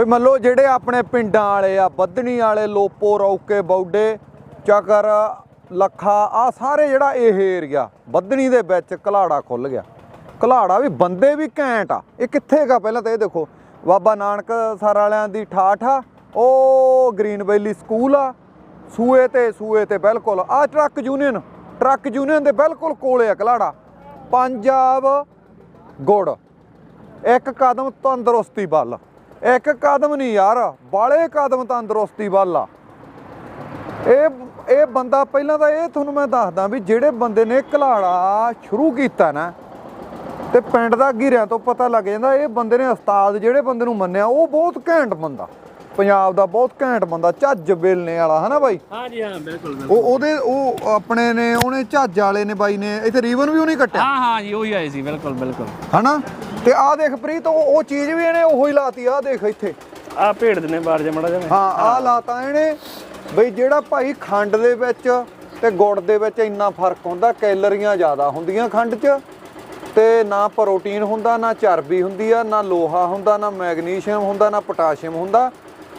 ਬਈ ਮੰਨ ਲਓ ਜਿਹੜੇ ਆਪਣੇ ਪਿੰਡਾਂ ਵਾਲੇ ਆ ਬੱਧਣੀ ਵਾਲੇ, ਲੋਪੋ, ਰੌਕੇ, ਬੌਡੇ, ਚੱਕਰ, ਲੱਖਾ ਆ ਸਾਰੇ ਜਿਹੜਾ ਇਹ ਏਰੀਆ ਬੱਧਣੀ ਦੇ ਵਿੱਚ ਘਲਾੜਾ ਖੁੱਲ ਗਿਆ। ਘਲਾੜਾ ਵੀ ਬੰਦੇ ਵੀ ਘੈਂਟ ਆ। ਇਹ ਕਿੱਥੇ ਹੈਗਾ ਪਹਿਲਾਂ ਤਾਂ ਇਹ ਦੇਖੋ, ਬਾਬਾ ਨਾਨਕ ਸਰ ਵਾਲਿਆਂ ਦੀ ਠਾਠ ਆ, ਉਹ ਗ੍ਰੀਨ ਵੈਲੀ ਸਕੂਲ ਆ, ਸੂਏ ਤੇ ਸੂਏ ਤੇ ਬਿਲਕੁਲ ਆ ਟਰੱਕ ਯੂਨੀਅਨ ਟਰੱਕ ਯੂਨੀਅਨ ਦੇ ਬਿਲਕੁਲ ਕੋਲੇ ਆ ਘਲਾੜਾ। ਪੰਜਾਬ ਗੁੜ, ਇੱਕ ਕਦਮ ਤੰਦਰੁਸਤੀ ਵੱਲ। ਇੱਕ ਕਦਮ ਨਹੀਂ ਯਾਰ ਬਾਲੇ ਕਦਮ ਤੰਦਰੁਸਤੀ ਵੱਲ ਆ। ਇਹ ਇਹ ਬੰਦਾ ਪਹਿਲਾਂ ਤਾਂ ਇਹ ਤੁਹਾਨੂੰ ਮੈਂ ਦੱਸਦਾ ਵੀ ਜਿਹੜੇ ਬੰਦੇ ਨੇ ਘਲਾੜਾ ਸ਼ੁਰੂ ਕੀਤਾ ਨਾ ਤੇ ਪਿੰਡ ਦਾ ਗਿਰਿਆਂ ਤੋਂ ਪਤਾ ਲੱਗ ਜਾਂਦਾ ਇਹ ਬੰਦੇ ਨੇ ਉਸਤਾਦ ਜਿਹੜੇ ਬੰਦੇ ਨੂੰ ਮੰਨਿਆ ਉਹ ਬਹੁਤ ਘੈਂਟ ਬੰਦਾ। ਪੰਜਾਬ ਦਾ ਬਹੁਤ ਘੈਂਟ ਬੰਦਾ ਝੱਜ ਬੇਲਨੇ ਵਾਲਾ ਹਨਾ ਬਾਈ? ਹਾਂ ਜੀ ਹਾਂ ਬਿਲਕੁਲ ਬਿਲਕੁਲ। ਉਹ ਉਹਦੇ ਉਹ ਆਪਣੇ ਨੇ ਉਹਨੇ ਝੱਜ ਵਾਲੇ ਨੇ ਬਾਈ ਨੇ ਇੱਥੇ ਰੀਵਨ ਵੀ ਉਹਨੇ ਕੱਟਿਆ? ਹਾਂ ਹਾਂ ਜੀ ਉਹੀ ਆਏ ਸੀ ਬਿਲਕੁਲ ਬਿਲਕੁਲ। ਹਨਾ? ਤੇ ਆਹ ਦੇਖ ਪ੍ਰੀਤ ਉਹ ਉਹ ਚੀਜ਼ ਵੀ ਇਹਨੇ ਉਹੀ ਲਾਤੀ ਆਹ ਦੇਖ ਇੱਥੇ। ਆ ਭੇੜ ਦਿਨੇ ਬਾਹਰ ਜੇ ਮੜਾ ਜਾਵੇ ਹਾਂ ਆਹ ਲਾਤਾ ਇਹਨੇ। ਬਈ ਜਿਹੜਾ ਭਾਈ ਖੰਡ ਦੇ ਵਿੱਚ ਤੇ ਗੁੜ ਦੇ ਵਿੱਚ ਇੰਨਾ ਫ਼ਰਕ ਹੁੰਦਾ ਕੈਲਰੀਆਂ ਜ਼ਿਆਦਾ ਹੁੰਦੀਆਂ ਖੰਡ 'ਚ ਤੇ ਨਾ ਪ੍ਰੋਟੀਨ ਹੁੰਦਾ ਨਾ ਚਰਬੀ ਹੁੰਦੀ ਆ ਨਾ ਲੋਹਾ ਹੁੰਦਾ ਨਾ ਮੈਗਨੀਸ਼ੀਅਮ ਹੁੰਦਾ ਨਾ ਪੋਟਾਸ਼ੀਅਮ ਹੁੰਦਾ।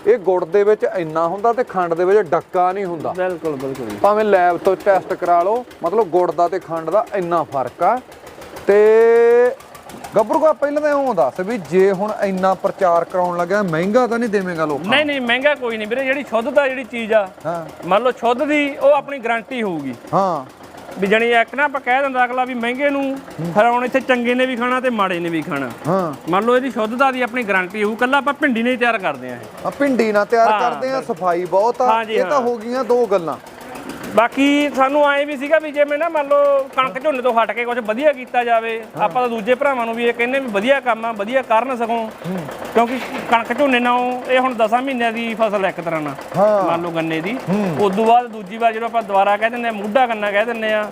ਇਹ ਗੁੜ ਦੇ ਵਿੱਚ ਇੰਨਾ ਹੁੰਦਾ ਤੇ ਖੰਡ ਦੇ ਵਿੱਚ ਡੱਕਾ ਨਹੀਂ ਹੁੰਦਾ। ਬਿਲਕੁਲ ਬਿਲਕੁਲ ਜੀ। ਭਾਵੇਂ ਲੈਬ ਤੋਂ ਟੈਸਟ ਕਰਾ ਲਓ ਮਤਲਬ ਗੁੜ ਦਾ ਤੇ ਖੰਡ ਦਾ ਇੰਨਾ ਫ਼ਰਕ ਆ। ਤੇ ਗੱਭਰੂ ਕਾ ਪਹਿਲਾਂ ਤਾਂ ਇਉਂ ਦੱਸ ਵੀ ਜੇ ਹੁਣ ਇੰਨਾ ਪ੍ਰਚਾਰ ਕਰਾਉਣ ਲੱਗਾ ਮਹਿੰਗਾ ਤਾਂ ਨਹੀਂ ਦੇਵੇਂਗਾ ਲੋਕਾਂ ਨਹੀਂ ਨਹੀਂ ਮਹਿੰਗਾ ਕੋਈ ਨਹੀਂ ਵੀਰੇ ਜਿਹੜੀ ਸ਼ੁੱਧਤਾ ਜਿਹੜੀ ਚੀਜ਼ ਆ ਹਾਂ। ਮੰਨ ਲਓ ਸ਼ੁੱਧ ਦੀ ਉਹ ਆਪਣੀ ਗਾਰੰਟੀ ਹੋਊਗੀ। ਹਾਂ। ਵੀ ਜਣੀ ਇੱਕ ਨਾ ਆਪਾਂ ਕਹਿ ਦਿੰਦਾ ਅਗਲਾ ਵੀ ਮਹਿੰਗੇ ਨੂੰ ਫਿਰ ਹੁਣ ਇੱਥੇ ਚੰਗੇ ਨੇ ਵੀ ਖਾਣਾ ਤੇ ਮਾੜੇ ਨੇ ਵੀ ਖਾਣਾ। ਹਾਂ। ਮੰਨ ਲਓ ਇਹਦੀ ਸ਼ੁੱਧਤਾ ਦੀ ਆਪਣੀ ਗਾਰੰਟੀ ਹੋਊ ਕੱਲਾ ਆਪਾਂ ਭਿੰਡੀ ਨਹੀਂ ਤਿਆਰ ਕਰਦੇ ਆ ਇਹ। ਆ ਭਿੰਡੀ ਨਾਲ ਤਿਆਰ ਹਾਂ, ਕਰਦੇ ਆ ਸਫ਼ਾਈ ਬਹੁਤ ਆ ਹਾਂਜੀ, ਇਹ ਤਾਂ ਹਾਂ। ਹੋ ਗਈਆਂ ਦੋ ਗੱਲਾਂ। ਬਾਕੀ ਸਾਨੂੰ ਐਂ ਵੀ ਸੀਗਾ ਵੀ ਜੇ ਮੈਂ ਨਾ ਮੰਨ ਲਓ ਕਣਕ ਝੋਨੇ ਤੋਂ ਹਟ ਕੇ ਕੁਝ ਵਧੀਆ ਕੀਤਾ ਜਾਵੇ ਆਪਾਂ ਤਾਂ ਦੂਜੇ ਭਰਾਵਾਂ ਨੂੰ ਵੀ ਇਹ ਕਹਿੰਦੇ ਵੀ ਵਧੀਆ ਕੰਮ ਆ ਵਧੀਆ ਕਰਨ ਸਕੋ ਕਿਉਂਕਿ ਕਣਕ ਝੋਨੇ ਨਾਲ ਇਹ ਹੁਣ 10 ਮਹੀਨਿਆਂ ਦੀ ਫਸਲ ਇੱਕ ਤਰ੍ਹਾਂ ਨਾਲ ਹਾਂ। ਮੰਨ ਲਓ ਗੰਨੇ ਦੀ। ਉਸ ਤੋਂ ਬਾਅਦ ਦੂਜੀ ਵਾਰ ਜਦੋਂ ਆਪਾਂ ਦੁਬਾਰਾ ਕਹਿ ਦਿੰਦੇ ਆ ਮੁੱਢਾ ਗੰਨਾ ਕਹਿ ਦਿੰਦੇ ਆ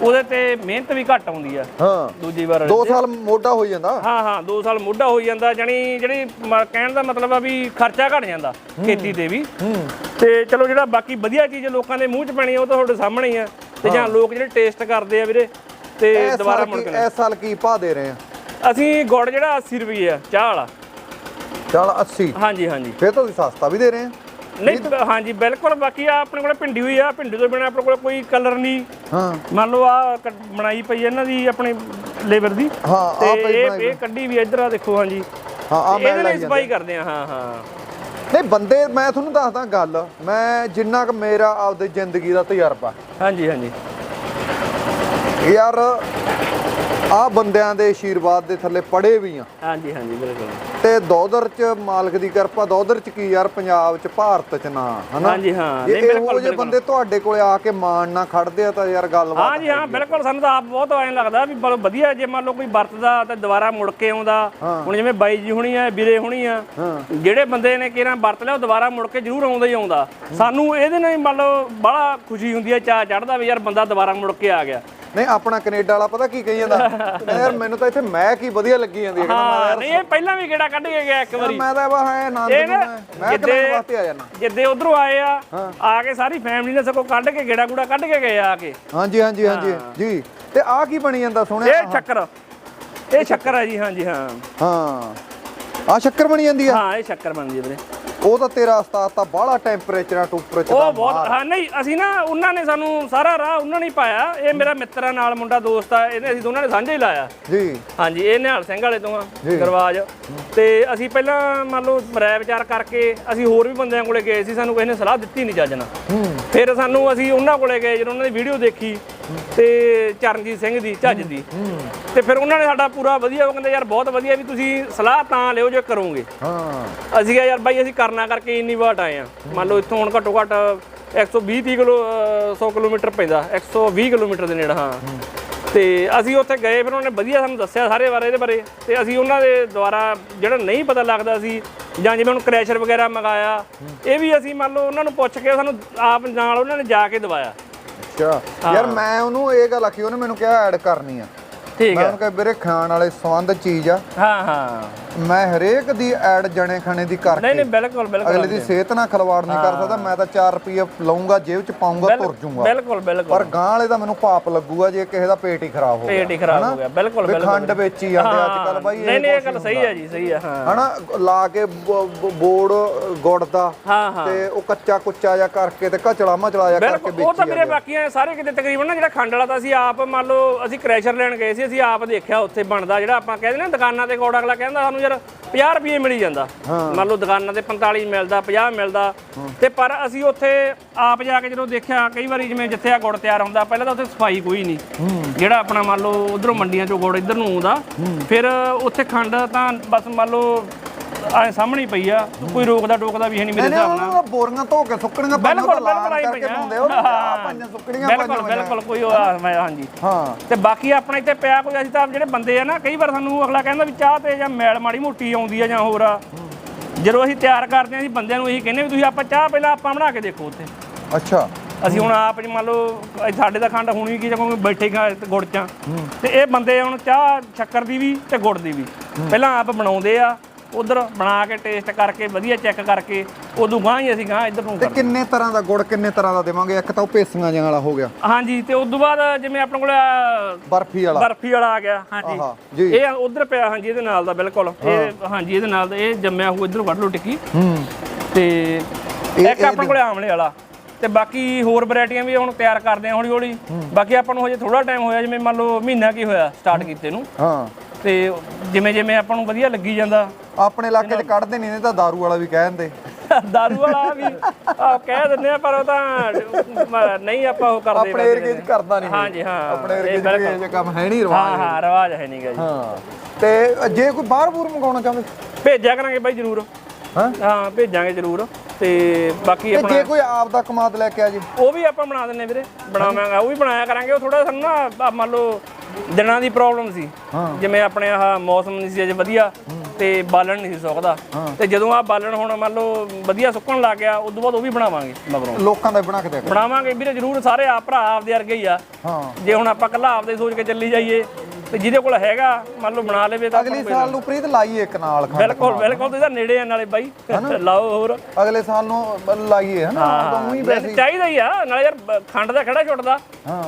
ਉਹਦੇ ਤੇ ਮਿਹਨਤ ਵੀ ਘੱਟ ਆਉਂਦੀ ਆ। ਹਾਂ। ਦੂਜੀ ਵਾਰ ਦੋ ਸਾਲ ਮੋਢਾ ਹੋਈ ਜਾਂਦਾ। ਹਾਂ ਹਾਂ 2 ਸਾਲ ਮੁੱਢਾ ਹੋਈ ਜਾਂਦਾ ਜਾਨੀ ਜਿਹੜੀ ਕਹਿਣ ਦਾ ਮਤਲਬ ਆ ਵੀ ਖਰਚਾ ਘਟ ਜਾਂਦਾ ਖੇਤੀ ਤੇ ਵੀ। ਹੂੰ। ਤੇ ਚਲੋ ਜਿਹੜਾ ਬਾਕੀ ਵਧੀਆ ਚੀਜ਼ ਲੋਕਾਂ ਦੇ ਮੂੰਹ 'ਚ ਪੈਣੀ ਉਹ ਤਾਂ ਤੁਹਾਡੇ ਸਾਹਮਣੇ ਹੀ ਆ ਤੇ ਜਾਂ ਲੋਕ ਜਿਹੜੇ ਟੇਸਟ ਕਰਦੇ ਆ ਵੀਰੇ ਤੇ ਦੁਬਾਰਾ ਮੁੜ ਕੀ ਇਸ ਸਾਲ ਕੀ ਭਾਅ ਦੇ ਰਹੇ ਆ? ਅਸੀਂ ਗੁੜ ਜਿਹੜਾ 80 ਰੁਪਏ ਆ ਚਾਹ ਵਾਲਾ। ਚੱਲ 80 ਹਾਂਜੀ ਹਾਂਜੀ। ਫੇਰ ਤਾਂ ਸਸਤਾ ਵੀ ਦੇ ਰਹੇ ਆ। ਨਹੀਂ ਹਾਂਜੀ ਬਿਲਕੁਲ ਬਾਕੀ ਆ ਆਪਣੇ ਕੋਲ ਭਿੰਡੀ ਹੋਈ ਆ ਭਿੰਡੀ ਤੋਂ ਬਿਨਾ ਆਪਣੇ ਕੋਲ ਕੋਈ ਕਲਰ ਨਹੀਂ। ਹਾਂ। ਮੰਨ ਲਓ ਆ ਬਣਾਈ ਪਈ ਇਹਨਾਂ ਦੀ ਆਪਣੀ ਲੇਬਰ ਦੀ। ਹਾਂ ਤੇ ਇਹ ਇਹ ਕੱਢੀ ਵੀ ਇੱਧਰ ਆ ਦੇਖੋ ਹਾਂਜੀ। ਹਾਂ ਆ ਮੈਂ ਇਹਦੇ ਲਾਈ ਜਾਂਦਾ ਸਫ਼ਾਈ ਕਰਦੇ ਆ ਹਾਂ ਹਾਂ। ਨਹੀਂ ਬੰਦੇ ਮੈਂ ਤੁਹਾਨੂੰ ਦੱਸਦਾ ਗੱਲ। ਮੈਂ ਜਿੰਨਾ ਕੁ ਮੇਰਾ ਆਪਦੀ ਜ਼ਿੰਦਗੀ ਦਾ ਤਜਰਬਾ। ਹਾਂਜੀ ਹਾਂਜੀ। ਯਾਰ ਆ ਬੰਦਿਆਂ ਦੇ ਆਸ਼ੀਰਵਾਦ ਦੇ ਥੱਲੇ ਪੜੇ ਵੀ ਆ। ਹਾਂਜੀ ਹਾਂਜੀ ਬਿਲਕੁਲ। ਤੇ ਦੋਦਰ ਚ ਮਾਲਕ ਦੀ ਕਿਰਪਾ ਦੋਦਰ ਚ ਕੀ ਯਾਰ? ਪੰਜਾਬ ਚ ਭਾਰਤ ਚ ਨਾ ਹਨਾ? ਹਾਂਜੀ ਹਾਂ। ਜੇ ਨਹੀਂ ਇਹੋ ਬਿਲਕੁਲ। ਜਿਹੇ ਬੰਦੇ ਤੁਹਾਡੇ ਕੋਲੇ ਆ ਕੇ ਮਾਣ ਨਾ ਖੜਦੇ ਆ ਤਾਂ ਯਾਰ ਗੱਲਬਾਤ ਹਾਂ ਜੀ ਹਾਂ ਬਿਲਕੁਲ ਸਾਨੂੰ ਤਾਂ ਆਪ ਬਹੁਤ ਐਂ ਲੱਗਦਾ ਵੀ ਬੜਾ ਵਧੀਆ ਜੇ ਮੰਨ ਲਓ ਕੋਈ ਵਰਤਦਾ ਤਾਂ ਦੁਬਾਰਾ ਮੁੜ ਕੇ ਆਉਂਦਾ। ਹੁਣ ਜਿਵੇਂ ਬਾਈ ਜੀ ਹੁਣੀ ਆ ਵੀਰੇ ਹੁਣੀ ਆ ਜਿਹੜੇ ਬੰਦੇ ਨੇ ਕਿਹੜਾ ਵਰਤ ਲਿਆ ਉਹ ਦੁਬਾਰਾ ਮੁੜ ਕੇ ਜ਼ਰੂਰ ਆਉਂਦਾ ਹੀ ਆਉਂਦਾ। ਸਾਨੂੰ ਇਹਦੇ ਨਾਲ ਹੀ ਮੰਨ ਲਓ ਬੜਾ ਖੁਸ਼ੀ ਹੁੰਦੀ ਹੈ ਚਾਹ ਚੜਦਾ ਵੀ ਯਾਰ ਬੰਦਾ ਦੁਬਾਰਾ ਮੁੜ ਕੇ ਆ ਗਿਆ। ਨਹੀਂ ਆਪਣਾ ਕੈਨੇਡਾ ਵਾਲਾ ਪਤਾ ਕੀ ਕਹੀ ਜਾਂਦਾ? ਕਹਿੰਦਾ ਯਾਰ ਮੈਨੂੰ ਤਾਂ ਇੱਥੇ ਮੈਂ ਕੀ ਵਧੀਆ ਲੱਗੀ ਜਾਂਦੀ ਹੈ? ਕਹਿੰਦਾ ਮੈਂ ਹਾਂ ਯਾਰ ਨਹੀਂ ਇਹ ਪਹਿਲਾਂ ਵੀ ਕਿਹੜਾ ਕੱਢ ਕੇ ਗਿਆ ਇੱਕ ਵਾਰੀ। ਮੈਂ ਤਾਂ ਬਾ ਹੈ ਆਨੰਦ ਇਹ ਨੂੰ ਮੈਂ ਜਿੱਦੇ- ਕਿਹਨਾਂ ਵਾਸਤੇ ਆ ਜਾਣਾ ਜਿੱਦੇ ਉਧਰੋਂ ਆਏ ਆ ਆ ਕੇ ਸਾਰੀ ਫੈਮਿਲੀ ਨੇ ਸਗੋਂ ਕੱਢ ਕੇ ਗੇੜਾ ਗੂੜਾ ਕੱਢ ਕੇ ਗਏ ਆ ਕੇ। ਹਾਂਜੀ ਹਾਂਜੀ ਹਾਂਜੀ ਜੀ। ਤੇ ਆ ਕੀ ਬਣੀ ਜਾਂਦਾ ਸੁਣਿਆ ਇਹ ਸ਼ੱਕਰ ਇਹ ਸ਼ੱਕਰ ਹੈ ਜੀ ਹਾਂਜੀ ਹਾਂ। ਹਾਂ। ਆ ਸ਼ੱਕਰ ਬਣੀ ਜਾਂਦੀ ਆ? ਹਾਂ ਇਹ ਸ਼ੱਕਰ ਬਣਦੀ ਹੈ ਵੀਰੇ। ਉਹ ਤਾਂ ਤੇਰਾ ਉਸਤਾਦ ਤਾਂ ਬਾਹਲਾ ਟੈਂਪਰੇਚਰ ਟੈਂਪਰੇਚਰ ਉਹ ਬਹੁਤ ਹਾਂ ਨਹੀਂ ਅਸੀਂ ਨਾ ਉਹਨਾਂ ਨੇ ਸਾਨੂੰ ਸਾਰਾ ਰਾਹ ਉਹਨਾਂ ਨੇ ਪਾਇਆ। ਇਹ ਮੇਰਾ ਮਿੱਤਰ ਨਾਲ ਮੁੰਡਾ ਦੋਸਤ ਆ ਇਹਨੇ ਅਸੀਂ ਦੋਨਾਂ ਨੇ ਸਾਂਝਾ ਹੀ ਲਾਇਆ। ਜੀ। ਹਾਂਜੀ ਇਹ ਨਿਹਾਲ ਸਿੰਘ ਵਾਲੇ ਤੋਂ ਆ। ਗਰਵਾਜ ਤੇ ਅਸੀਂ ਪਹਿਲਾਂ ਮੰਨ ਲਓ ਰਾਏ ਵਿਚਾਰ ਕਰਕੇ ਅਸੀਂ ਹੋਰ ਵੀ ਬੰਦਿਆਂ ਕੋਲੇ ਗਏ ਸੀ ਸਾਨੂੰ ਕਿਸੇ ਨੇ ਸਲਾਹ ਦਿੱਤੀ ਨਹੀਂ ਚੱਜ ਨਾਲ। ਫਿਰ ਸਾਨੂੰ ਅਸੀਂ ਉਹਨਾਂ ਕੋਲੇ ਗਏ ਜਦੋਂ ਉਹਨਾਂ ਦੀ ਵੀਡੀਓ ਦੇਖੀ। ਤੇ ਚਰਨਜੀਤ ਸਿੰਘ ਦੀ ਝੱਜ ਦੀ। ਤੇ ਫਿਰ ਉਹਨਾਂ ਨੇ ਸਾਡਾ ਪੂਰਾ ਵਧੀਆ ਉਹ ਕਹਿੰਦੇ ਯਾਰ ਬਹੁਤ ਵਧੀਆ ਵੀ ਤੁਸੀਂ ਸਲਾਹ ਤਾਂ ਲਿਓ ਜੇ ਕਰੋਗੇ। ਹਾਂ। ਅਸੀਂ ਕਿਹਾ ਯਾਰ ਬਾਈ ਅਸੀਂ ਕਰਨਾ ਕਰਕੇ ਇੰਨੀ ਵਾਟ ਆਏ ਆ ਮੰਨ ਲਓ ਇੱਥੋਂ ਹੁਣ ਘੱਟੋ ਘੱਟ 120 30 ਕਿਲੋ ਅਹ, 100 ਕਿਲੋਮੀਟਰ ਪੈਂਦਾ 120 ਕਿਲੋਮੀਟਰ ਦੇ ਨੇੜੇ ਹਾਂ। ਤੇ ਅਸੀਂ ਉੱਥੇ ਗਏ ਫਿਰ ਉਹਨੇ ਵਧੀਆ ਸਾਨੂੰ ਦੱਸਿਆ ਸਾਰੇ ਬਾਰੇ ਇਹਦੇ ਬਾਰੇ। ਤੇ ਅਸੀਂ ਉਹਨਾਂ ਦੇ ਦੁਆਰਾ ਜਿਹੜਾ ਨਹੀਂ ਪਤਾ ਲੱਗਦਾ ਸੀ ਜਾਂ ਜਿਵੇਂ ਹੁਣ ਕ੍ਰੈਸ਼ਰ ਵਗੈਰਾ ਮੰਗਾਇਆ ਇਹ ਵੀ ਅਸੀਂ ਮੰਨ ਲਓ ਉਹਨਾਂ ਨੂੰ ਪੁੱਛ ਕੇ ਸਾਨੂੰ ਆਪ ਨਾਲ ਉਹਨਾਂ ਨੇ ਜਾ ਕੇ ਦਵਾਇਆ। ਅੱਛਾ। ਯਾਰ ਮੈਂ ਉਹਨੂੰ ਇਹ ਗੱਲ ਆਖੀ ਉਹਨੇ ਮੈਨੂੰ ਕਿਹਾ ਐਡ ਕਰਨੀ ਆ। ਠੀਕ ਮੈਂ ਹੈ। ਉਹਨੂੰ ਕਿਹਾ ਵੀਰੇ ਖਾਣ ਵਾਲੇ ਸਵੰਦ ਚੀਜ਼ ਆ। ਹਾਂ ਹਾਂ। ਮੈਂ ਹਰੇਕ ਦੀ ਐਡ ਜਣੇ ਖਾਣੇ ਦੀ ਨਹੀਂ ਕਰਕੇ ਨਹੀਂ ਬਿਲਕੁਲ ਬਿਲਕੁਲ ਅਗਲੇ ਦੀ ਸਿਹਤ ਨਾਲ ਖਲਵਾੜ ਨਹੀਂ ਕਰ ਸਕਦਾ ਮੈਂ ਤਾਂ 4 ਰੁਪਏ ਲਊਂਗਾ ਜੇਬ ਚ ਪਾਉਂਗਾ ਤੁਰ ਜੂੰਗਾ। ਬਿਲਕੁਲ ਪਰ ਬਿਲਕੁਲ ਗਾਂ ਵਾਲੇ ਦਾ ਮੈਨੂੰ ਪਾਪ ਲੱਗੂਗਾ ਜੇ ਕਿਸੇ ਦਾ ਪੇਟ ਹੀ ਖਰਾਬ ਹੋ ਗਿਆ। ਪੇਟ ਹੀ ਖਰਾਬ ਹੋ ਗਿਆ ਬਿਲਕੁਲ ਬਿਲਕੁਲ। ਖੰਡ ਵੇਚੀ ਜਾਂਦੇ ਅੱਜ ਕੱਲ ਬਾਈ ਨਹੀਂ ਨਹੀਂ ਇਹ ਗੱਲ ਸਹੀ ਹੈ ਜੀ ਸਹੀ ਹੈ ਹਾਂ। ਹਨਾ? ਲਾ ਕੇ ਬੋੜ ਗੁੜ ਦਾ ਹਾਂ ਹਾਂ। ਤੇ ਉਹ ਕੱਚਾ ਕੁੱਚਾ ਜਿਹਾ ਕਰਕੇ ਤੇ ਕਚੜਾ ਮਚੜਾ ਜਿਹਾ ਕਰਕੇ ਬਿਲਕੁਲ ਉਹ ਤਾਂ ਮੇਰੇ ਬਾਕੀਆਂ ਸਾਰੇ ਕਿਤੇ ਤਕਰੀਬਨ ਨਾ ਜਿਹੜਾ ਖੰਡ ਵਾਲਾ ਤਾਂ ਅਸੀਂ ਆਪ ਮੰਨ ਲਓ ਅਸੀਂ ਕ੍ਰੈਸ਼ਰ ਲੈਣ ਗਏ ਸੀ ਅਸੀਂ ਆਪ ਦੇਖਿਆ ਉੱਥੇ ਬਣਦਾ ਜਿਹੜਾ ਆਪਾਂ ਕਹਿੰਦੇ ਨਾ ਦੁਕਾਨਾਂ ਤੇ ਗੋੜ ਅਗਲਾ ਕਹਿੰਦਾ ਸਾਨੂੰ ਯਾਰ 50 ਰੁਪਏ ਮਿਲ ਜਾਂਦਾ। ਮੰਨ ਲਓ ਦੁਕਾਨਾਂ ਤੇ 45 ਮਿਲਦਾ 50 ਮਿਲਦਾ। ਤੇ ਪਰ ਅਸੀਂ ਉੱਥੇ ਆਪ ਜਾ ਕੇ ਜਦੋਂ ਦੇਖਿਆ ਕਈ ਵਾਰੀ ਜਿਵੇਂ ਜਿੱਥੇ ਆ ਗੁੜ ਤਿਆਰ ਹੁੰਦਾ ਪਹਿਲਾਂ ਤਾਂ ਉੱਥੇ ਸਫ਼ਾਈ ਕੋਈ ਨਹੀਂ। ਜਿਹੜਾ ਆਪਣਾ ਮੰਨ ਲਓ ਉਧਰੋਂ ਮੰਡੀਆਂ ਚੋਂ ਗੁੜ ਇੱਧਰ ਨੂੰ ਆਉਂਦਾ ਫਿਰ ਉੱਥੇ ਖੰਡ ਤਾਂ ਬਸ ਮੰਨ ਲਓ ਐ ਸਾਹਮਣੇ ਹੀ ਪਈ ਆ ਕੋਈ ਰੋਕਦਾ ਟੋਕਦਾ ਵੀ ਹੈ ਨਹੀਂ ਮੇਰੇ ਹਿਸਾਬ ਨਾਲ। ਬੋਰੀਆਂ ਧੋ ਕੇ ਸੁੱਕਣੀਆਂ ਪਾਈਆਂ ਬਿਲਕੁਲ ਬਿਲਕੁਲ ਆਈ ਪਈਆਂ ਪਾਈਆਂ ਸੁੱਕਣੀਆਂ ਬਿਲਕੁਲ। ਬਿਲਕੁਲ ਕੋਈ ਮੈਂ ਹਾਂਜੀ। ਹਾਂ। ਤੇ ਬਾਕੀ ਆਪਣਾ ਇੱਥੇ ਪਿਆ ਕੋਈ ਅਸੀਂ ਤਾਂ ਜਿਹੜੇ ਬੰਦੇ ਆ ਨਾ ਕਈ ਵਾਰ ਸਾਨੂੰ ਅਗਲਾ ਕਹਿੰਦਾ ਵੀ ਚਾਹ ਤੇ ਜਾਂ ਮੈਲ ਮਾੜੀ ਮੋਟੀ ਆਉਂਦੀ ਆ ਜਾਂ ਹੋਰ ਆ। ਜਦੋਂ ਅਸੀਂ ਤਿਆਰ ਕਰਦੇ ਆ ਅਸੀਂ ਬੰਦਿਆਂ ਨੂੰ ਇਹੀ ਕਹਿੰਦੇ ਵੀ ਤੁਸੀਂ ਆਪਾਂ ਚਾਹ ਪਹਿਲਾਂ ਆਪਾਂ ਬਣਾ ਕੇ ਦੇਖੋ ਉੱਥੇ। ਅੱਛਾ। ਅਸੀਂ ਹੁਣ ਆਪ ਜੀ ਮੰਨ ਲਓ ਸਾਡੇ ਦਾ ਖੰਡ ਹੋਣੀ ਕੀ ਜਦੋਂ ਬੈਠੇ ਗੁੜ ਚਾਂ ਤੇ ਇਹ ਬੰਦੇ ਹੁਣ ਚਾਹ ਸ਼ੱਕਰ ਦੀ ਵੀ ਤੇ ਗੁੜ ਦੀ ਵੀ। ਪਹਿਲਾਂ ਆਪ ਬਣਾਉਂਦੇ ਆ ਉਧਰ ਬਣਾ ਕੇ ਟੇਸਟ ਕਰਕੇ ਵਧੀਆ ਚੈੱਕ ਕਰਕੇ ਉਦੋਂ ਗਾਂ ਹੀ ਅਸੀਂ ਗਾਂ ਇੱਧਰ ਨੂੰ ਤੇ ਕਰਦੇ। ਕਿੰਨੇ ਤਰ੍ਹਾਂ ਦਾ ਗੁੜ ਕਿੰਨੇ ਤਰ੍ਹਾਂ ਦਾ ਦੇਵਾਂਗੇ? ਇੱਕ ਤਾਂ ਉਹ ਪੇਸੀਆਂ ਜਿਹਾ ਵਾਲਾ ਹੋ ਗਿਆ। ਹਾਂਜੀ ਤੇ ਉਦੋਂ ਬਾਅਦ ਜਿਵੇਂ ਆਪਣੇ ਕੋਲ ਬਰਫੀ ਵਾਲਾ। ਬਰਫੀ ਵਾਲਾ ਆ ਗਿਆ ਹਾਂਜੀ। ਜੀ। ਇਹ ਉਧਰ ਪਿਆ ਹਾਂਜੀ ਇਹਦੇ ਨਾਲ ਦਾ ਬਿਲਕੁਲ। ਇਹ ਹਾਂਜੀ ਇਹਦੇ ਨਾਲ ਦਾ ਇਹ ਜੰਮਿਆ ਹੋਊ ਇਧਰੋਂ ਕੱਢ ਲਓ ਟਿੱਕੀ ਹੂੰ। ਤੇ ਇਹ- ਇੱਕ ਆਪਣੇ ਕੋਲੇ ਆਮਲੇ ਵਾਲਾ। ਤੇ ਬਾਕੀ ਹੋਰ ਵੈਰਾਈਟੀਆਂ ਵੀ ਹੁਣ ਤਿਆਰ ਕਰਦੇ ਆ ਹੌਲੀ ਹੌਲੀ ਬਾਕੀ ਆਪਾਂ ਨੂੰ ਹਜੇ ਥੋੜਾ ਟਾਈਮ ਹੋਇਆ ਜਿਵੇਂ ਮੰਨ ਲਓ ਮਹੀਨਾ ਕੀ ਹੋਇਆ ਸਟਾਰਟ ਕੀਤੇ ਨੂੰ। ਹਾਂ। ਤੇ ਜਿਵੇਂ ਜਿਵੇਂ ਆਪਾਂ ਨੂੰ ਵਧੀਆ ਲੱਗੀ ਜਾਂਦਾ। ਆਪਣੇ ਇਲਾਕੇ 'ਚ ਕੱਢਦੇ ਨਹੀਂ ਨੇ ਤਾਂ दारू ਵਾਲਾ ਵੀ ਕਹਿ ਦਿੰਦੇ ਦਾਰੂ ਵਾਲਾ ਵੀ ਆ ਕਹਿ ਦਿੰਦੇ ਆ ਪਰ ਉਹ ਤਾਂ ਮ- ਨਹੀਂ ਆਪਾਂ ਉਹ ਕਰਦੇ ਆਪਣੇ ਏਰੀਏ 'ਚ ਕਰਦਾ ਨਹੀਂ ਹਾਂਜੀ ਹਾਂ। ਆਪਣੇ ਏਰੀਏ 'ਚ। ਇਹ ਜਿਹਾ ਕੰਮ ਹੈ ਨਹੀਂ ਹਾਂ ਰਵਾਜ। ਹਾਂ ਰਵਾਜ ਹੈ ਨਹੀਂਗਾ ਜੀ। ਹਾਂ। ਤੇ ਜੇ ਕੋਈ ਬਾਹਰ ਬੂਰ ਮੰਗਾਉਣਾ ਚਾਹਵੇ ਭੇਜਿਆ ਕਰਾਂਗੇ ਬਾਈ ਜਰੂਰ। ਹਾਂ? ਹਾਂ ਭੇਜਾਂਗੇ ਜਰੂਰ। ਤੇ ਬਾਕੀ ਤੇ ਆਪਣਾ ਜੇ ਕੋਈ ਆਪ ਦਾ ਕਮਾਦ ਲੈ ਕੇ ਆ ਜੀ? ਉਹ ਵੀ ਆਪਾਂ ਬਣਾ ਦਿੰਨੇ ਵੀਰੇ। ਬਣਾਵਾਂਗਾ ਉਹ ਵੀ ਬਣਾਇਆ ਕਰਾਂਗੇ। ਉਹ ਥੋੜਾ ਸਾਨੂੰ ਨਾ ਆਹ ਮੰਨ ਲਓ ਦਿਨਾਂ ਦੀ ਪ੍ਰੋਬਲਮ ਸੀ। ਜਿਵੇਂ ਆਪਣੇ ਆਹ ਮੌਸਮ ਨਹੀਂ ਸੀ ਅਜੇ ਵਧੀਆ ਤੇ ਬਾਲਣ ਨਹੀਂ ਸੀ ਸੁੱਕਦਾ। ਤੇ ਜਦੋਂ ਆ ਬਾਲਣ ਹੁਣ ਮੰਨ ਲਓ ਵਧੀਆ ਸੁੱਕਣ ਲੱਗ ਗਿਆ ਉਦੋਂ ਬਾਅਦ ਉਹ ਵੀ ਬਣਾਵਾਂਗੇ ਮਗਰੋਂ। ਲੋਕਾਂ ਦਾ ਬਣਾ ਕੇ ਦੇ ਬਣਾਵਾਂਗੇ ਵੀਰੇ ਜਰੂਰ ਸਾਰੇ ਆ ਭਰਾ ਆਪਦੇ ਵਰਗੇ ਹੀ ਆ। ਜੇ ਹੁਣ ਆਪਾਂ ਕੱਲਾ ਆਪਦੇ ਸੋਚ ਕੇ ਚੱਲੀ ਜਾਈਏ ਤੇ ਜਿਹਦੇ ਕੋਲ ਹੈਗਾ ਮੰਨ ਲਓ ਬਣਾ ਲਵੇ ਤਾਂ ਅਗਲੀ ਸਾਲ ਨੂੰ ਪ੍ਰੀਤ ਲਾਈਏ ਇੱਕ ਨਾਲ ਖੰਡ ਬਿਲਕੁਲ ਬਿਲਕੁਲ ਤੇ ਇਹਦਾ ਨੇੜੇ ਆ ਨਾਲੇ ਬਾਈ। ਲਾਓ ਹੋਰ। ਅਗਲੇ ਸਾਲ ਨੂੰ ਲਾਈਏ ਹਨਾ? ਤਾਂ ਉਹੀ ਵੈਸੇ ਚਾਹੀਦਾ ਹੀ ਆ ਨਾਲੇ ਯਾਰ ਖੰਡ ਦਾ ਖੜਾ ਛੁੱਟਦਾ। ਹਾਂ।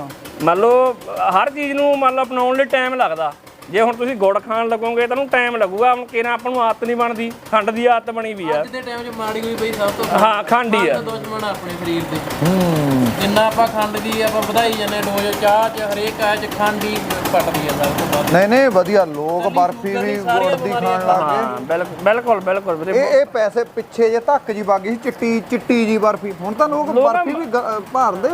ਮੰਨ ਲਓ ਹਰ ਚੀਜ਼ ਨੂੰ ਮੰਨ ਲਓ ਅਪਣਾਉਣ ਲਈ ਟਾਈਮ ਲੱਗਦਾ। ਜੇ ਹੁਣ ਤੁਸੀਂ ਗੁੜ ਖਾਣ ਲੱਗੋਗੇ ਤੁਹਾਨੂੰ ਟਾਈਮ ਲੱਗੂਗਾ ਹੁਣ ਕਿਹਨਾਂ ਆਪਾਂ ਨੂੰ ਆਦਤ ਨਹੀਂ ਬਣਦੀ ਖੰਡ ਦੀ ਆਦਤ ਬਣੀ ਵੀ ਆ। ਅੱਜ ਦੇ ਟਾਈਮ 'ਚ ਮਾੜੀ ਹੋਈ ਬਈ ਸਭ ਤੋਂ ਹਾਂ ਖੰਡ ਹੀ ਆ। ਦੁਸ਼ਮਣ ਆ ਆਪਣੇ ਸਰੀਰ ਦੇ। ਹੂੰ। ਜਿੰਨਾ ਆਪਾਂ ਖੰਡ ਦੀ ਆਪਾਂ ਵਧਾਈ ਜਾਂਦੇ ਡੋਜ਼ ਚਾਹ 'ਚ ਹਰੇਕ ਆ 'ਚ ਖੰਡ ਹੀ ਪਟਦੀ ਆ ਸਭ ਤੋਂ ਵੱਧ। ਨਹੀਂ ਨਹੀਂ ਵਧੀਆ ਲੋਕ ਬਰਫੀ ਵੀ ਗੁੜ ਦੀ ਖਾਣ ਲੱਗ ਗਏ। ਹਾਂ ਬਿਲਕੁਲ ਬਿਲਕੁਲ ਬਿਲਕੁਲ ਵੀਰੇ ਇਹ ਇਹ ਪੈਸੇ ਪਿੱਛੇ ਜੇ ਧੱਕ ਜੀ ਬਾਗੀ ਸੀ ਚਿੱਟੀ ਚਿੱਟੀ ਜੀ ਬਰਫੀ। ਹੁਣ ਤਾਂ ਲੋਕ ਬਰਫੀ ਵੀ ਗ- ਭਾਰਦੇ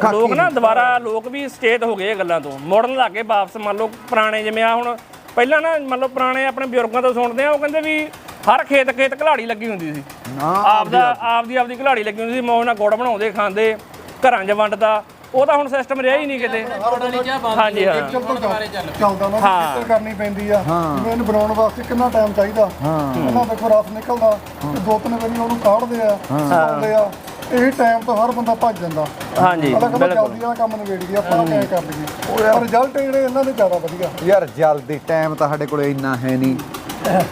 ਖਾਕੀ ਲੋਕ ਨਾ ਦੁਬਾਰਾ ਲੋਕ ਵੀ ਸਟੇਟ ਹੋ ਗਏ ਇਹ ਗੱਲਾਂ ਤੋਂ। ਮੁੜਨ ਲੱਗੇ ਵਾਪਸ ਮੰਨ ਲਓ ਪੁਰਾਣੇ ਜਿਵੇਂ ਆ ਹੁਣ ਪਹਿਲਾਂ ਨਾ ਮੰਨ ਲਓ ਪੁਰਾਣੇ ਆਪਣੇ ਬਜ਼ੁਰਗਾਂ ਤੋਂ ਸੁਣਦੇ ਆ ਉਹ ਕਹਿੰਦੇ ਵੀ ਹਰ ਖੇਤ ਖੇਤ ਘਲਾੜੀ ਲੱਗੀ ਹੁੰਦੀ ਸੀ। ਨਾ ਆਪਦਾ ਆਪਦੀ ਆਪਦੀ ਘਲਾੜੀ ਲੱਗੀ ਹੁੰਦੀ ਸੀ ਮੌਜ ਨਾਲ ਗੁੜ ਬਣਾਉਂਦੇ ਖਾਂਦੇ ਘਰਾਂ 'ਚ ਵੰਡਦਾ। ਉਹ ਤਾਂ ਹੁਣ ਸਿਸਟਮ ਰਿਹਾ ਹੀ ਨਹੀਂ ਕਿਤੇ। ਹਾਂਜੀ ਹਾਂ। ਚੱਲਦਾ ਨਾ ਹਾਂ। ਫਿਕਰ ਕਰਨੀ ਪੈਂਦੀ ਆ। ਜਿਵੇਂ ਇਹਨੂੰ ਬਣਾਉਣ ਵਾਸਤੇ ਕਿੰਨਾ ਟਾਈਮ ਚਾਹੀਦਾ? ਪਹਿਲਾਂ ਦੇਖੋ ਰਸ ਨਿਕਲਦਾ ਤੇ ਦੋ ਤਿੰਨ ਵਾਰੀ ਉਹਨੂੰ ਕਾੜਦੇ ਆ ਸੁਕਾਉਂਦੇ ਆ। ਇਹ ਟਾਈਮ ਤੋਂ ਹਰ ਬੰਦਾ ਭੱਜ ਜਾਂਦਾ। ਹਾਂਜੀ ਬਿਲਕੁਲ। ਜਲਦੀ ਵਾਲਾ ਕੰਮ ਨਿਬੇੜ ਗਿਆ ਆਪਾਂ ਕਿਵੇਂ ਕਰ ਲਈਏ। ਪਰ ਰਿਜ਼ਲਟ ਜਿਹੜੇ ਇਹਨਾਂ ਦੇ ਜ਼ਿਆਦਾ ਵਧੀਆ। ਯਾਰ ਜਲਦੀ ਟਾਈਮ ਤਾਂ ਸਾਡੇ ਕੋਲੇ ਇੰਨਾ ਹੈ ਨਹੀਂ।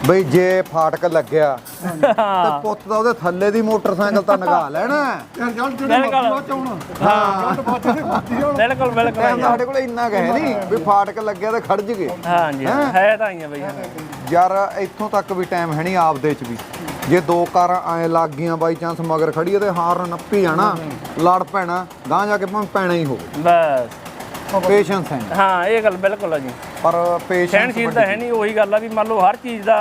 ਬਈ ਜੇ ਫਾਟਕ ਲੱਗਿਆ ਤੇ ਪੁੱਤ ਦਾ ਉਹਦੇ ਥੱਲੇ ਦੀ ਮੋਟਰਸਾਈਕਲ ਤਾਂ ਨਗਾ ਲੈਣਾ। ਇਹ ਰਿਜ਼ਲਟ ਜਿਹੜੇ ਬਿਲਕੁਲ। ਮਰਜ਼ੀ ਚਾਉਣ ਹਾਂ। ਬਿਲਕੁਲ ਬਿਲਕੁਲ। ਸਾਡੇ ਕੋਲੇ ਇੰਨਾ ਕੁ ਹੈ ਨਹੀਂ ਵੀ ਫਾਟਕ ਲੱਗਿਆ ਤੇ ਖੜ ਜਗੇ ਹਾਂਜੀ ਹੈ? ਤਾਂ ਹੀ ਆ ਬਈ ਯਾਰ ਇੱਥੋਂ ਤੱਕ ਵੀ ਟਾਈਮ ਹੈ ਨਹੀਂ ਆਪਦੇ ਚ ਵੀ। ਜੇ ਦੋ ਕਾਰਾਂ ਐ ਲੱਗ ਗਈਆਂ ਬਾਈ ਚਾਂਸ ਮਗਰ ਖੜੀ ਤੇ ਹਾਰਨ ਨੱਪੀ ਜਾਣਾ ਲੜ ਪੈਣਾ ਗਾਂ ਜਾ ਕੇ ਭਾਵੇਂ ਪੈਣਾ ਹੀ ਹੋਵੇ। ਬਸ। ਪੇਸ਼ੈਂਸ ਹੈ। ਹਾਂ ਇਹ ਗੱਲ ਬਿਲਕੁਲ ਆ ਜੀ। ਪਰ ਪੇਸ਼ੈਂਸ ਸਹਿਣਸ਼ੀਲ ਤਾਂ ਹੈ ਨਹੀਂ ਉਹੀ ਗੱਲ ਆ ਵੀ ਮੰਨ ਲਓ ਹਰ ਚੀਜ਼ ਦਾ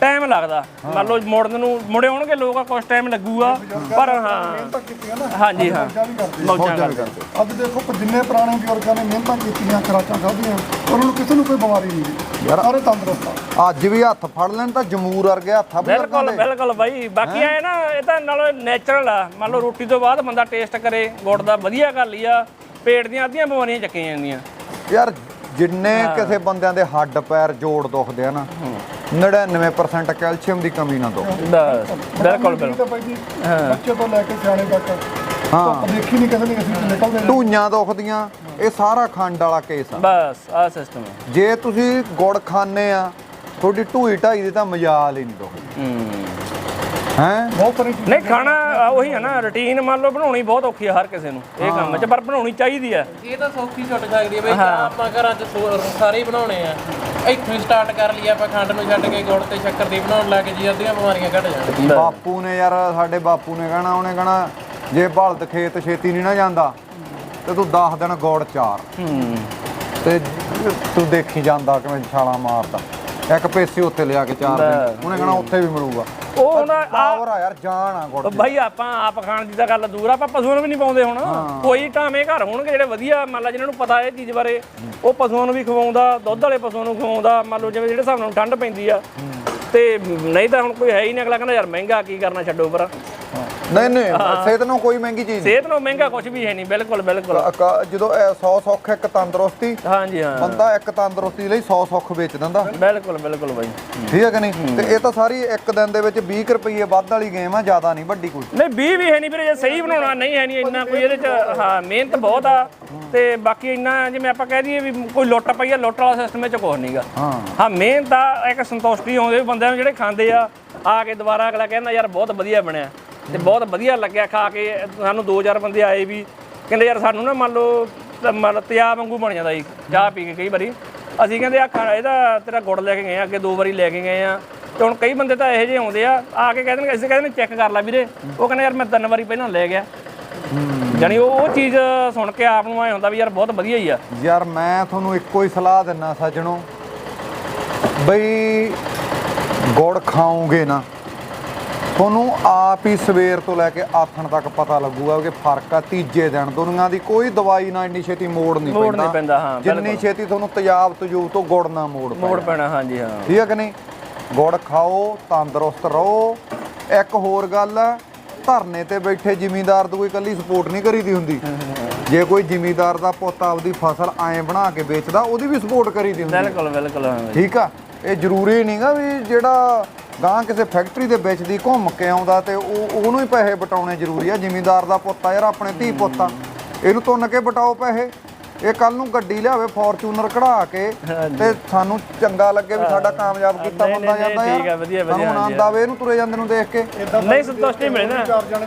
ਟਾਈਮ ਲੱਗਦਾ। ਮੰਨ ਲਓ ਮੋੜਨ ਨੂੰ ਮੁੜੇ ਆਉਣਗੇ ਲੋਕ ਕੁਝ ਟਾਈਮ ਲੱਗੂਗਾ। ਪਰ ਹਾਂ। ਹਾਂਜੀ ਹਾਂ। ਮੌਜਾਂ ਕਰਦੇ। ਅੱਜ ਦੇਖੋ ਜਿੰਨੇ ਪੁਰਾਣੇ ਬਜ਼ੁਰਗਾਂ ਨੇ ਮਿਹਨਤਾਂ ਕੀਤੀਆਂ ਖਰਾਚਾਂ ਖਾਧੀਆਂ ਉਹਨਾਂ ਨੂੰ ਕਿਸੇ ਨੂੰ ਕੋਈ ਬਿਮਾਰੀ ਨਹੀਂ ਯਾਰ- ਸਾਰੇ ਤੰਦਰੁਸਤ ਆ। ਅੱਜ ਵੀ ਹੱਥ ਫੜ ਲੈਣ ਤਾਂ ਜਮੂਰ ਵਰਗੇ ਹੱਥ ਆ ਬਿਲਕੁਲ ਬਿਲਕੁਲ ਬਾਈ। ਬਾਕੀ ਐ ਨਾ ਇਹ ਤਾਂ ਨਾਲ ਨੇਚਰਲ ਆ। ਮੰਨ ਲਓ ਰੋਟੀ ਤੋਂ ਬਾਅਦ ਬੰਦਾ ਟੇਸਟ ਕਰੇ ਗੁੜ ਦਾ ਵਧੀਆ ਗੱਲ ਹੀ ਆ। ਪੇਟ ਦੀਆਂ ਅੱਧੀਆਂ ਬਿਮਾਰੀਆਂ ਚੱਕੀਆਂ ਜਾਂਦੀਆਂ। ਯਾਰ ਜਿੰਨੇ ਕਿਸੇ ਬੰਦਿਆਂ ਦੇ ਹੱਡ ਪੈਰ ਜੋੜ ਦੁਖਦੇ ਆ ਨਾ 99% ਕੈਲਸ਼ੀਅਮ ਦੀ ਕਮੀ ਨਾ ਦੋ। ਬਿਲਕੁਲ ਬਿਲਕੁਲ। ਤਾਂ ਬਾਈ ਜੀ ਬੱਚੇ ਤੋਂ ਲੈ ਕੇ ਸਿਆਣੇ ਤੱਕ ਧੁੱਪ ਦੇਖੀ ਨਹੀਂ ਕਿਸੇ ਨੇ ਅਸੀਂ ਨਿਕਲਦੇ ਨੇ ਢੂਈਆਂ ਦੁਖਦੀਆਂ ਇਹ ਸਾਰਾ ਖੰਡ ਵਾਲਾ ਕੇਸ ਆ। ਬਸ ਆ ਸਿਸਟਮ ਹੈ ਜੇ ਤੁਸੀਂ ਗੁੜ ਖਾਣੇ ਆ ਤੁਹਾਡੀ ਢੂਈ ਢਾਈ ਦੀ ਤਾਂ ਮਜਾਲ ਹੀ ਨਹੀਂ ਦੁਖਦੀ। ਹੂੰ। ਹੈ? ਬਹੁਤ ਨਹੀਂ ਖਾਣਾ ਉਹੀ ਹੈ ਨਾ ਰੁਟੀਨ ਮੰਨ ਲਓ ਬਣਾਉਣੀ ਬਹੁਤ ਔਖੀ ਹੈ ਹਰ ਕਿਸੇ ਨੂੰ ਇਹ ਕੰਮ 'ਚ ਪਰ ਬਣਾਉਣੀ ਚਾਹੀਦੀ ਹੈ ਇਹ ਤਾਂ ਸੌਖੀ ਛੁੱਟ ਸਕਦੀ ਹੈ। ਬਈ ਆਪਾਂ ਘਰਾਂ 'ਚ ਸਾਰੇ ਹੀ ਬਣਾਉਣੇ ਆ ਇੱਥੋਂ ਹੀ ਸਟਾਰਟ ਕਰ ਲਈ ਆਪਾਂ ਖੰਡ ਨੂੰ ਛੱਡ ਕੇ ਗੁੜ ਤੇ ਸ਼ੱਕਰ ਦੀ ਬਣਾਉਣ ਲੱਗ ਜੀ ਅੱਧੀਆਂ ਬਿਮਾਰੀਆਂ ਘਟ ਜਾਣਗੀਆਂ ਬਾਪੂ ਨੇ ਯਾਰ ਸਾਡੇ ਬਾਪੂ ਨੇ ਕਹਿਣਾ ਉਹਨੇ ਕਹਿਣਾ ਜੇ ਬਲਦ ਖੇਤ ਛੇਤੀ ਨਹੀਂ ਨਾ ਜਾਂਦਾ ਤੇ ਤੂੰ 10 ਦਿਨ ਗੋੜ ਚਾਰ। ਹੂੰ। ਤੇ ਤੂੰ ਦੇਖੀ ਜਾਂਦਾ ਕਿਵੇਂ ਛਾਲਾਂ ਮਾਰਦਾ। ਇੱਕ ਪੇਸੀ ਉੱਥੇ ਲਿਆ ਕੇ ਚਾਰ ਦਿਨ। ਉਹਨੇ ਕਹਿਣਾ ਉੱਥੇ ਵੀ ਮਿਲੂਗਾ। ਉਹ ਆ ਪਾਵਰ ਆ ਯਾਰ ਜਾਨ ਆ ਗੁੜ ਉਹ ਭਾਈ ਆਪਾਂ ਆਪ ਖਾਣ ਦੀ ਤਾਂ ਗੱਲ ਦੂਰ ਆ, ਆਪਾਂ ਪਸ਼ੂਆਂ ਨੂੰ ਵੀ ਨਹੀਂ ਪਾਉਂਦੇ ਹੁਣ। ਕੋਈ ਢਾਵੇਂ ਘਰ ਹੋਣਗੇ ਜਿਹੜੇ ਵਧੀਆ ਮੰਨ ਲਾ ਜਿਹਨਾਂ ਨੂੰ ਪਤਾ ਇਹ ਚੀਜ਼ ਬਾਰੇ। ਉਹ ਪਸ਼ੂਆਂ ਨੂੰ ਵੀ ਖਵਾਉਂਦਾ ਦੁੱਧ ਵਾਲੇ ਪਸ਼ੂਆਂ ਨੂੰ ਖਵਾਉਂਦਾ। ਮੰਨ ਲਓ ਜਿਵੇਂ ਜਿਹੜੇ ਹਿਸਾਬ ਨਾਲ ਠੰਡ ਪੈਂਦੀ ਆ। ਤੇ ਨਹੀਂ ਤਾਂ ਹੁਣ ਕੋਈ ਹੈ ਹੀ ਨਹੀਂ ਅਗਲਾ ਕਹਿੰਦਾ ਯਾਰ ਮਹਿੰਗਾ ਕੀ ਕਰਨਾ ਛੱਡੋ ਪਰ ਨਹੀਂ ਨਹੀਂ ਸਿਹਤ ਨੂੰ ਕੋਈ ਮਹਿੰਗੀ ਚੀਜ਼ ਨਹੀਂ। ਸਿਹਤ ਨੂੰ ਮਹਿੰਗਾ ਕੁਝ ਵੀ ਹੈ ਨਹੀਂ ਬਿਲਕੁਲ ਬਿਲਕੁਲ। ਕ- ਜਦੋਂ 100 ਸੁੱਖ ਇੱਕ ਤੰਦਰੁਸਤੀ ਹਾਂਜੀ ਹਾਂ। ਬੰਦਾ ਇੱਕ ਤੰਦਰੁਸਤੀ ਲਈ 100 ਸੁੱਖ ਵੇਚ ਦਿੰਦਾ। ਬਿਲਕੁਲ ਬਿਲਕੁਲ ਬਾਈ। ਠੀਕ ਹੈ ਕਿ ਨਹੀਂ? ਤੇ ਇਹ ਤਾਂ ਸਾਰੀ ਇੱਕ ਦਿਨ ਦੇ ਵਿੱਚ 20 ਕੁ ਰੁਪਏ ਵੱਧ ਵਾਲੀ ਗੇਮ ਆ ਜ਼ਿਆਦਾ ਨਹੀਂ ਵੱਡੀ ਕੋਈ। ਨਹੀਂ 20 ਵੀ ਹੈ ਨਹੀਂ ਵੀਰੇ ਜੇ ਸਹੀ ਬਣਾਉਣਾ ਨਹੀਂ ਹੈ ਨਹੀਂ ਇੰਨਾ ਕੋਈ ਇਹਦੇ ਚ ਹਾਂ ਮਿਹਨਤ ਬਹੁਤ ਆ। ਤੇ ਬਾਕੀ ਇੰਨਾ ਜਿਵੇਂ ਆਪਾਂ ਕਹਿ ਦਈਏ ਵੀ ਕੋਈ ਲੁੱਟ ਪਈ ਆ ਲੁੱਟ ਵਾਲਾ ਸਿਸਟਮ ਵਿੱਚ ਕੁਝ ਨਹੀਂਗਾ ਹਾਂ। ਹਾਂ ਮਿਹਨਤ ਆ ਇੱਕ ਸੰਤੁਸ਼ਟੀ ਆਉਂਦੀ ਵੀ ਬੰਦਿਆਂ ਨੂੰ ਜਿਹੜੇ ਖਾਂਦੇ ਆ ਆ ਕੇ ਦੁਬਾਰਾ ਅਗਲਾ ਕਹਿੰਦਾ ਯਾਰ ਬਹੁਤ ਵਧੀਆ ਬਣਿਆ। ਤੇ ਬਹੁਤ ਵਧੀਆ ਲੱਗਿਆ ਖਾ ਕੇ। ਸਾਨੂੰ 2000 ਬੰਦੇ ਆਏ ਵੀ। ਕਹਿੰਦੇ ਯਾਰ ਸਾਨੂੰ ਨਾ ਮੰਨ ਲਓ ਤਾਂ ਮੰਨ ਵਾਂਗੂ ਬਣ ਜਾਂਦਾ ਜੀ, ਚਾਹ ਪੀ ਕੇ ਕਈ ਵਾਰੀ। ਅਸੀਂ ਕਹਿੰਦੇ ਆ ਖਾ, ਇਹਦਾ ਤੇਰਾ ਗੁੜ ਲੈ ਕੇ ਗਏ ਆ, ਅੱਗੇ ਦੋ ਵਾਰੀ ਲੈ ਕੇ ਗਏ ਆ। ਤੇ ਹੁਣ ਕਈ ਬੰਦੇ ਤਾਂ ਇਹੋ ਜਿਹੇ ਆਉਂਦੇ ਆ ਆ ਕੇ ਕਹਿੰਦੇ ਨੇ ਅਸੀਂ ਕਹਿੰਦੇ ਚੈੱਕ ਕਰ ਲੈ ਵੀਰੇ। ਉਹ ਕਹਿੰਦੇ ਯਾਰ ਮੈਂ ਤਿੰਨ ਵਾਰੀ ਪਹਿਲਾਂ ਲੈ ਗਿਆ। ਜਾਣੀ ਉਹ ਉਹ ਚੀਜ਼ ਸੁਣ ਕੇ ਆਪ ਨੂੰ ਐ ਹੁੰਦਾ ਵੀ ਯਾਰ ਬਹੁਤ ਵਧੀਆ ਹੀ ਆ। ਯਾਰ ਮੈਂ ਤੁਹਾਨੂੰ ਇੱਕੋ ਹੀ ਸਲਾਹ ਦਿੰਨਾ ਸੱਜਣੋ। ਬਈ ਗੁੜ ਖਾਓਗੇ ਨਾ ਤੁਹਾਨੂੰ ਆਪ ਹੀ ਸਵੇਰ ਤੋਂ ਲੈ ਕੇ ਆਥਣ ਤੱਕ ਪਤਾ ਲੱਗੂਗਾ ਕਿ ਫ਼ਰਕ ਆ ਤੀਜੇ ਦਿਨ ਦੁਨੀਆਂ ਦੀ ਕੋਈ ਦਵਾਈ ਨਾਲ ਇੰਨੀ ਛੇਤੀ ਮੋੜ ਨਹੀਂ ਮੋੜ ਨਹੀਂ ਪੈਂਦਾ, ਹਾਂ, ਜਿੰਨੀ ਛੇਤੀ ਤੁਹਾਨੂੰ ਤੇਜ਼ਾਬ ਤਜੂਬ ਤੋਂ ਗੁੜ ਨਾ ਮੋੜ ਮੋੜ ਪੈਣਾ। ਹਾਂਜੀ ਹਾਂ। ਠੀਕ ਹੈ ਕਿ ਨਹੀਂ? ਗੁੜ ਖਾਓ ਤੰਦਰੁਸਤ ਰਹੋ। ਇੱਕ ਹੋਰ ਗੱਲ ਆ ਧਰਨੇ ਤੇ ਬੈਠੇ ਜ਼ਿਮੀਂਦਾਰ ਦੀ ਕੋਈ ਇਕੱਲੀ ਸਪੋਰਟ ਨਹੀਂ ਕਰੀਦੀ ਹੁੰਦੀ। ਜੇ ਕੋਈ ਜ਼ਿਮੀਂਦਾਰ ਦਾ ਪੁੱਤ ਆਪਦੀ ਫਸਲ ਐਂ ਬਣਾ ਕੇ ਵੇਚਦਾ ਉਹਦੀ ਵੀ ਸਪੋਰਟ ਕਰੀਦੀ ਹੁੰਦੀ। ਬਿਲਕੁਲ ਬਿਲਕੁਲ ਠੀਕ ਆ? ਇਹ ਜ਼ਰੂਰੀ ਨਹੀਂਗਾ ਵੀ ਜਿਹੜਾ ਗਾਂ ਕਿਸੇ ਫੈਕਟਰੀ ਦੇ ਵਿੱਚ ਦੀ ਘੁੰਮ ਕੇ ਆਉਂਦਾ ਤੇ ਉਹ ਉਹਨੂੰ ਹੀ ਪੈਸੇ ਬਟਾਉਣੇ ਜ਼ਰੂਰੀ ਆ ਜ਼ਿਮੀਂਦਾਰ ਦਾ ਪੁੱਤ ਆ ਯਾਰ ਆਪਣੇ ਧੀ ਪੁੱਤ ਆ। ਇਹਨੂੰ ਤੁੰਨ ਕੇ ਬਟਾਓ ਪੈਸੇ। ਇਹ ਕੱਲ ਨੂੰ ਗੱਡੀ ਲਿਆਵੇ ਫੋਰਚੂਨਰ ਕਢਾ ਕੇ ਤੇ ਸਾਨੂੰ ਚੰਗਾ ਲੱਗੇ ਵੀ ਸਾਡਾ ਕਾਮਯਾਬ ਕੀਤਾ ਬੰਦਾ ਜਾਂਦਾ ਠੀਕ ਆ, ਯਾਰ। ਵਧੀਆ, ਵਧੀਆ, ਸਾਨੂੰ ਆਨੰਦ ਹਾਂਜੀ। ਆਵੇ ਇਹਨੂੰ ਤੁਰੇ ਜਾਂਦੇ ਨੂੰ ਦੇਖ ਕੇ। ਨਹੀਂ ਸੰਤੁਸ਼ਟੀ ਮਿਲਣਾ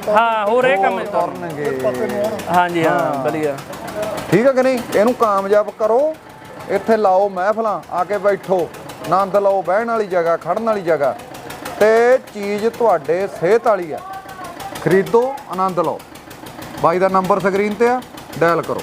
ਹਾਂ ਹੋਰ ਇਹ ਕੰਮ ਕਰਨਗੇ। ਨੂੰ ਹਾਂਜੀ ਹਾਂ ਵਧੀਆ। ਠੀਕ ਹੈ ਕਿ ਨਹੀਂ? ਇਹਨੂੰ ਕਾਮਯਾਬ ਕਰੋ। ਇੱਥੇ ਲਾਓ ਮਹਿਫਲਾਂ ਆ ਕੇ ਬੈਠੋ। ਆਨੰਦ ਲਓ ਬਹਿਣ ਵਾਲੀ ਜਗ੍ਹਾ ਖੜਨ ਵਾਲੀ ਜਗ੍ਹਾ। ਤੇ ਚੀਜ਼ ਤੁਹਾਡੇ ਸਿਹਤ ਵਾਲੀ ਆ। ਖਰੀਦੋ, ਆਨੰਦ ਲਓ। ਬਾਈ ਦਾ ਨੰਬਰ ਸਕਰੀਨ ਤੇ ਆ, ਡਾਇਲ ਕਰੋ।